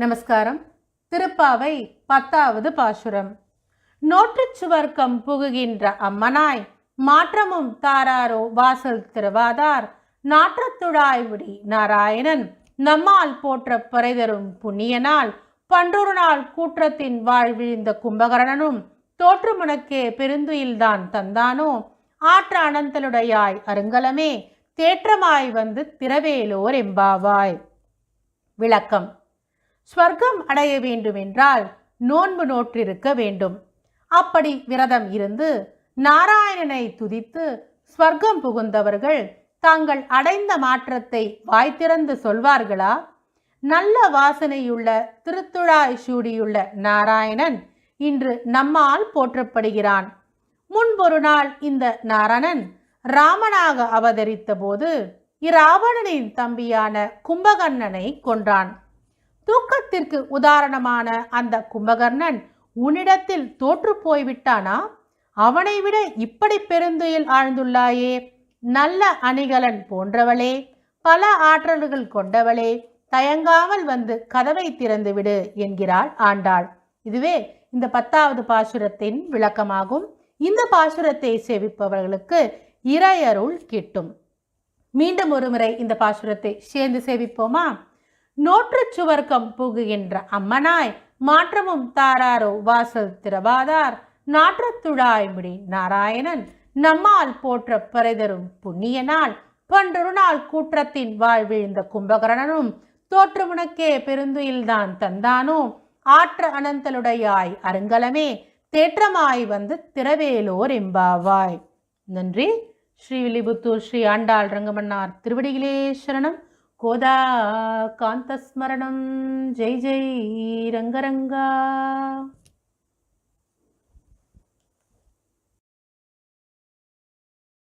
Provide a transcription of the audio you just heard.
நமஸ்காரம். திருப்பாவை பத்தாவது பாசுரம். நோற்றுச் சுவர்க்கம் புகுகின்ற அம்மனாய் மாற்றமும் தாராரோ வாசல் திருவாதார் நாற்றத்துழாய்விடி நாராயணன் நம்மால் போற்ற பறைதரும் புண்ணியனால் பன்றொரு நாள் கூற்றத்தின் வாழ்விழிந்த கும்பகரணனும் தோற்றுமுனக்கே பெருந்துயில்தான் தந்தானோ ஆற்ற அனந்தலுடையாய் அருங்கலமே தேற்றமாய் வந்து திரவேலோர் எம்பாவாய். விளக்கம். ஸ்வர்க்கம் அடைய வேண்டுமென்றால் நோன்பு நோற்றிருக்க வேண்டும். அப்படி விரதம் இருந்து நாராயணனை துதித்து ஸ்வர்க்கம் புகுந்தவர்கள் தாங்கள் அடைந்த மாற்றத்தை வாய் திறந்து சொல்வார்களா? நல்ல வாசனையுள்ள திருத்துழாய் சூடியுள்ள நாராயணன் இன்று நம்மால் போற்றப்படுகிறான். முன்பொரு நாள் இந்த நாரணன் ராமனாக அவதரித்த போது இராவணனின் தம்பியான கும்பகர்ணனை கொன்றான். தூக்கத்திற்கு உதாரணமான அந்த கும்பகர்ணன் உன்னிடத்தில் தோற்று போய்விட்டானா? அவனை விட இப்படி பெருந்துயில் ஆழ்ந்துள்ளாயே. நல்ல அணிகலன் போன்றவளே பல ஆற்றல்கள் கொண்டவளே தயங்காமல் வந்து கதவை திறந்துவிடு என்கிறாள் ஆண்டாள். இதுவே இந்த பத்தாவது பாசுரத்தின் விளக்கமாகும். இந்த பாசுரத்தை சேவிப்பவர்களுக்கு இறையருள் கிட்டும். மீண்டும் ஒருமுறை இந்த பாசுரத்தை சேர்ந்து சேவிப்போமா? நோற்றுச் சுவர்க்கம் புகுகின்ற அம்மனாய் மாற்றமும் தாராரோ வாசல் திரவாதார் நாற்றத்துழாய் முடி நாராயணன் நம்மால் போற்ற பறைதரும் புண்ணியனால் பன்றொரு நாள் கூற்றத்தின் வாழ்விழுந்த கும்பகரணனும் தோற்றுமுனக்கே பெருந்துயில்தான் தந்தானோ. ஆற்ற அனந்தலுடையாய் அருங்கலமே தேற்றமாய் வந்து திரவேலோர் எம்பாவாய். நன்றி. ஸ்ரீ வில்லிபுத்தூர் ஸ்ரீ ஆண்டாள் ரங்கமன்னார் திருவடிகளே சரணம். కోదా కాంతస్మరణం జై జై రంగరంగా.